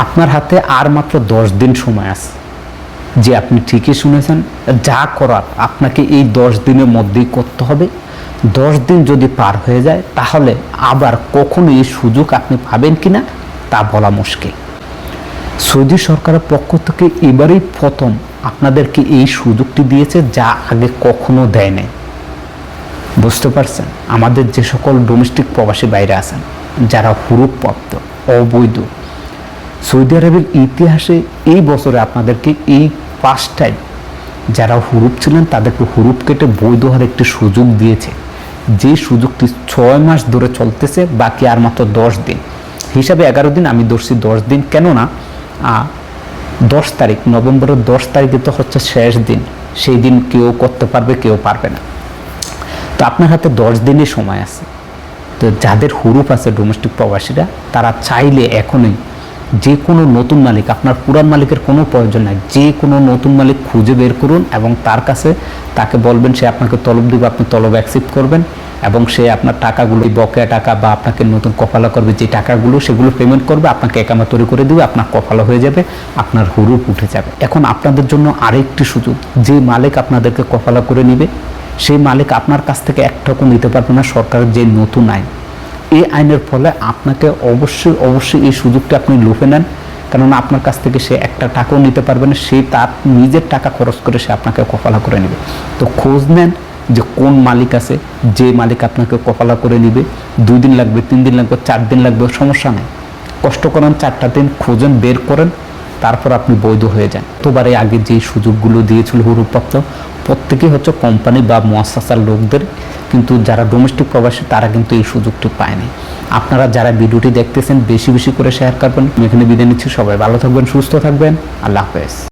আপনার হাতে আর মাত্র দশ দিন সময় আছে। যে আপনি ঠিকই শুনেছেন, যা করার আপনাকে এই দশ দিনের মধ্যেই করতে হবে। দশ দিন যদি পার হয়ে যায়, তাহলে আবার কখনো এই সুযোগ আপনি পাবেন কিনা, তা বলা মুশকিল। সৌদি সরকারের পক্ষ থেকে এবারেই প্রথম আপনাদেরকে এই সুযোগটি দিয়েছে, যা আগে কখনো দেয় নাই বুঝতে পারছেন? আমাদের যে সকল ডোমেস্টিক প্রবাসী বাইরে আছেন, যারা হুরুপ্রাপ্ত অবৈধ সৌদি আরবের ইতিহাসে এই বছরে আপনাদেরকে এই ফার্স্ট টাইম যারা হুরুপ ছিলেন, তাদেরকে হুরুপ কেটে বৈধ হওয়ার একটি সুযোগ দিয়েছে। যে সুযোগটি ছয় মাস ধরে চলতেছে, বাকি আর মাত্র দশ দিন। হিসাবে এগারো দিন, আমি ধরছি দশ দিন। কেননা দশ তারিখ, নভেম্বরের দশ তারিখে তো হচ্ছে শেষ দিন। সেই দিন কেউ করতে পারবে, কেউ পারবে না। তো আপনার হাতে দশ দিনই সময় আছে। তো যাদের হুরুপ আছে ডোমেস্টিক প্রবাসীরা, তারা চাইলে এখনই যে কোনো নতুন মালিক, আপনার পুরান মালিকের কোনো প্রয়োজন নাই। যে কোনো নতুন মালিক খুঁজে বের করুন এবং তার কাছে তাকে বলবেন, সে আপনাকে তলব দিবে, আপনি তলব অ্যাকসেপ্ট করবেন এবং সে আপনার টাকাগুলো, বকেয়া টাকা বা আপনাকে নতুন কফালা করবে, যে টাকাগুলো সেগুলো পেমেন্ট করবে, আপনাকে একামা তৈরি করে দিবে, আপনার কফালা হয়ে যাবে, আপনার হুরুপ উঠে যাবে। এখন আপনাদের জন্য আরেকটি সুযোগ, যে মালিক আপনাদেরকে কফালা করে নিবে সেই মালিক আপনার কাছ থেকে এক টাকা নিতে পারবে না, সরকারের যে নতুন আইন। এই আইনের ফলে আপনাকে অবশ্যই অবশ্যই এই সুযোগটা আপনি লুফে নেন। কেননা আপনার কাছ থেকে সে একটা টাকাও নিতে পারবে না, সে তার নিজের টাকা খরচ করে সে আপনাকে কফালা করে নেবে। তো খোঁজ নেন যে কোন মালিক আছে, যে মালিক আপনাকে কফালা করে নিবে। দুই দিন লাগবে, তিন দিন লাগবে, চার দিন লাগবে, সমস্যা নেই। কষ্ট করেন, চারটা দিন খোঁজেন, বের করেন, তারপর আপনি বৈধ হয়ে যান। তোবারে আগে যে সুযোগগুলো দিয়েছিল হুরুপ্রাপ্ত প্রত্যেকেই হচ্ছে কোম্পানি বা মহাসাসার লোকদের কিন্তু যারা ডোমেস্টিক প্রবাসী তারা কিন্তু এই সুযোগটি পায়নি আপনারা যারা ভিডিওটি দেখতেছেন, বেশি বেশি করে শেয়ার করবেন। এখানে বিদায় নিচ্ছি। সবাই ভালো থাকবেন, সুস্থ থাকবেন। আল্লাহ হাফেজ।